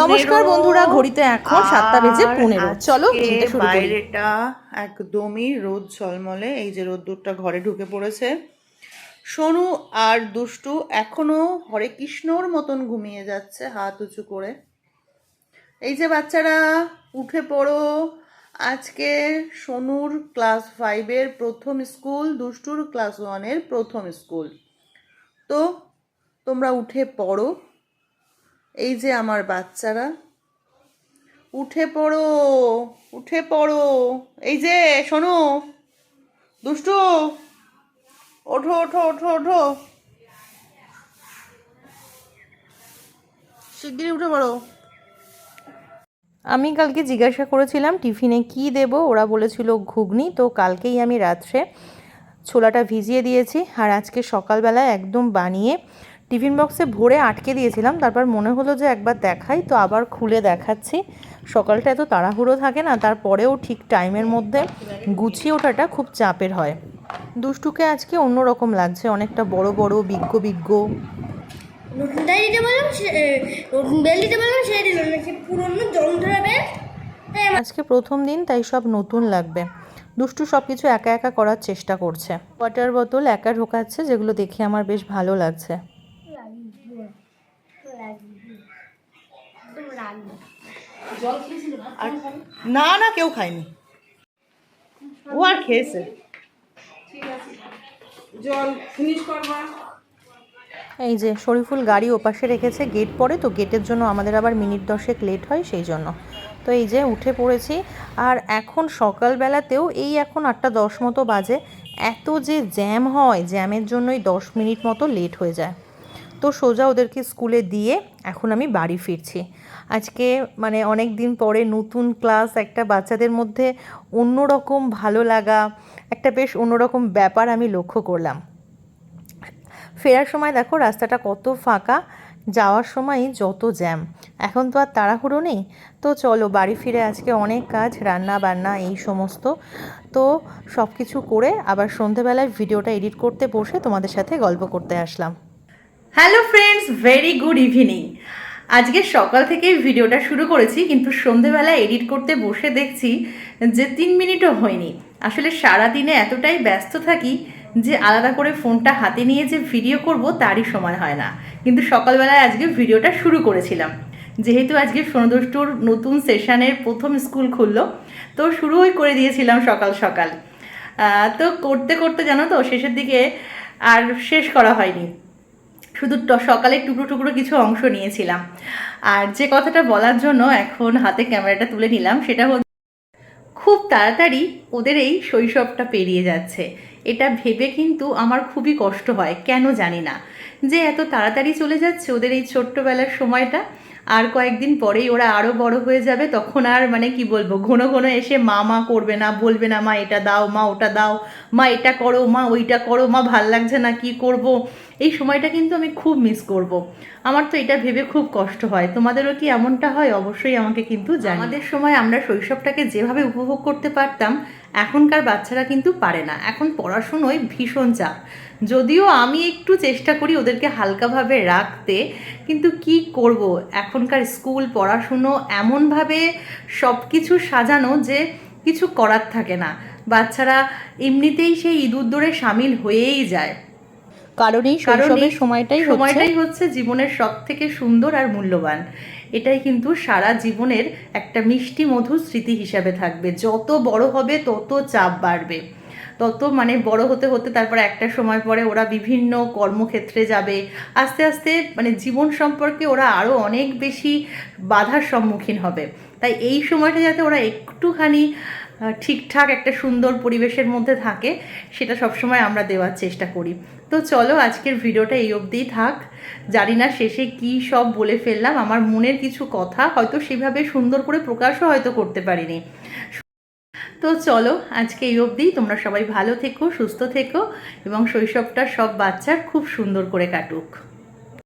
নমস্কার বন্ধুরা ঘড়িতে এখন সাতটা বেজে পনেরো। চলো দিনটা শুরু করি। বাইরেটা একদমই রোদ ঝলমলে এই যে রোদ্দুরটা ঘরে ঢুকে পড়েছে। সোনু আর দুষ্টু এখনও হরে কৃষ্ণর মতন ঘুমিয়ে যাচ্ছে হাত উঁচু করে। এই যে বাচ্চারা উঠে পড়ো। আজকে সোনুর ক্লাস ফাইভের প্রথম স্কুল দুষ্টুর ক্লাস ওয়ানের প্রথম স্কুল। তো তোমরা উঠে পড়ো। এই যে আমার বাচ্চারা, উঠে পড়ো উঠে পড়ো। এই যে, শোনো, দুষ্টু, ওঠো ওঠো ওঠো ওঠো। শিগগিরই উঠে পড়ো। আমি কালকে জিজ্ঞাসা করেছিলাম টিফিনে কি দেব, ওরা বলেছিল ঘুগনি, তো কালকেই আমি রাত্রে ছোলাটা ভিজিয়ে দিয়েছি। আর আজকে সকালবেলায় একদম বানিয়ে টিফিন বক্সে ভরে আটকে দিয়েছিলাম তারপর মনে হলো যে একবার দেখাই তো আবার খুলে দেখাচ্ছি। সকালটা এত তাড়াহুড়ো থাকে না তারপরেও ঠিক টাইমের মধ্যে গুছিয়ে ওঠাটা খুব চাপের হয়। দুষ্টুকে আজকে অন্যরকম লাগছে অনেকটা বড় বড় বিজ্ঞ বিজ্ঞ। নতুন ডাই দিতে বললাম নতুন বেল দিতে বললাম সেটা দিল না সে পুরনো জং ধরাবে আজকে প্রথম দিন তাই সব নতুন লাগবে। দুষ্টু সব কিছু একা একা করার চেষ্টা করছে। ওয়াটার বোতল একা ঢোকাচ্ছে যেগুলো দেখে আমার বেশ ভালো লাগছে। না না কেউ খায়নি। ও আর খেয়েছে। এই যে শরীফুল গাড়ি ওপাশে রেখেছে গেট পরে তো গেটের জন্য আমাদের আবার মিনিট দশেক লেট হয় সেই জন্য। তো এই যে উঠে পড়েছি আর এখন সকালবেলাতেও এই এখন আটটা দশ মতো বাজে এত যে জ্যাম হয় জ্যামের জন্যই দশ মিনিট মতো লেট হয়ে যায়। তো সোজা ওদেরকে স্কুলে দিয়ে এখন আমি বাড়ি ফিরছি। আজকে মানে অনেক দিন পরে নতুন ক্লাস, একটা বাচ্চাদের মধ্যে অন্যরকম ভালো লাগা, একটা বেশ অন্যরকম ব্যাপার আমি লক্ষ্য করলাম। ফেরার সময় দেখো রাস্তাটা কত ফাঁকা, যাওয়ার সময় যত জ্যাম। এখন তো আর তাড়াহুড়ো নেই। তো চলো বাড়ি ফিরে আজকে অনেক কাজ, রান্না বান্না এই সমস্ত। তো সব কিছু করে আবার সন্ধেবেলায় ভিডিওটা এডিট করতে বসে তোমাদের সাথে গল্প করতে আসলাম। Hello friends very good evening আজকে সকাল থেকেই ভিডিওটা শুরু করেছি, কিন্তু সন্ধেবেলা এডিট করতে বসে দেখছি যে তিন মিনিটও হয়নি। আসলে সারা দিনে এতটাই ব্যস্ত থাকি যে আলাদা করে ফোনটা হাতে নিয়ে যে ভিডিও করব তারই সময় হয় না। কিন্তু সকালবেলায় আজকে ভিডিওটা শুরু করেছিলাম। যেহেতু আজকে সোনদষ্টুর নতুন সেশনের প্রথম স্কুল খুললো, তো শুরুই করে দিয়েছিলাম সকাল সকাল। তো করতে করতে জানো তো শেষের দিকে আর শেষ করা হয়নি। শুধু সকালে টুকরো টুকরো কিছু অংশ নিয়েছিলাম। আর যে কথাটা বলার জন্য এখন হাতে ক্যামেরাটা তুলে নিলাম, সেটা হচ্ছে খুব তাড়াতাড়ি ওদের এই শৈশবটা পেরিয়ে যাচ্ছে। এটা ভেবে কিন্তু আমার খুবই কষ্ট হয়, কেন জানি না। যে এত তাড়াতাড়ি চলে যাচ্ছে ওদের এই ছোট্টবেলার সময়টা, আর কয়েকদিন পরেই ওরা আরও বড় হয়ে যাবে, তখন আর মানে কি বলব, ঘন ঘন এসে মা মা করবে না, বলবে না, মা, এটা দাও, মা, ওটা দাও, মা, এটা করো, মা, ওইটা করো, মা, ভালো লাগছে না, কি করব? এই সময়টা কিন্তু আমি খুব মিস করব। আমার তো এটা ভেবে খুব কষ্ট হয়। তোমাদেরও কি এমনটা হয়? অবশ্যই আমাকে কিন্তু আমাদের সময় আমরা শৈশবটাকে যেভাবে উপভোগ করতে পারতাম, এখনকার বাচ্চারা কিন্তু পারে না। এখন পড়াশুনোয় ভীষণ চাপ। যদিও আমি একটু চেষ্টা করি ওদেরকে হালকাভাবে রাখতে, কিন্তু কি করব? এখনকার স্কুল, পড়াশুনো এমনভাবে সব কিছু সাজানো যে কিছু করার থাকে না। বাচ্চারা এমনিতেই সেই ইঁদুর সামিল হয়েই যায়। কারণ এই শৈশবের সময়টাই সময়টাই হচ্ছে জীবনের সব থেকে সুন্দর আর মূল্যবান। এটাই কিন্তু সারা জীবনের একটা মিষ্টি মধুর স্মৃতি হিসাবে থাকবে। যত বড় হবে তত চাপ বাড়বে। তত মানে বড় হতে হতে তারপর একটা সময় পরে ওরা বিভিন্ন কর্মক্ষেত্রে যাবে। আস্তে আস্তে মানে জীবন সম্পর্কে ওরা আরও অনেক বেশি বাধার সম্মুখীন হবে। তাই এই সময়টা যাতে ওরা একটুখানি ঠিকঠাক একটা সুন্দর পরিবেশের মধ্যে থাকে, সেটা সবসময় আমরা দেওয়ার চেষ্টা করি। তো চলো আজকের ভিডিওটা এই অবধিই থাক। জানি না শেষে কি সব বলে ফেললাম। আমার মনের কিছু কথা হয়তো সেভাবে সুন্দর করে প্রকাশও হয়তো করতে পারিনি। তো চলো আজকে এই অবধি। তোমরা সবাই ভালো থেকো, সুস্থ থেকো এবং শৈশবটা সব বাচ্চার খুব সুন্দর করে কাটুক।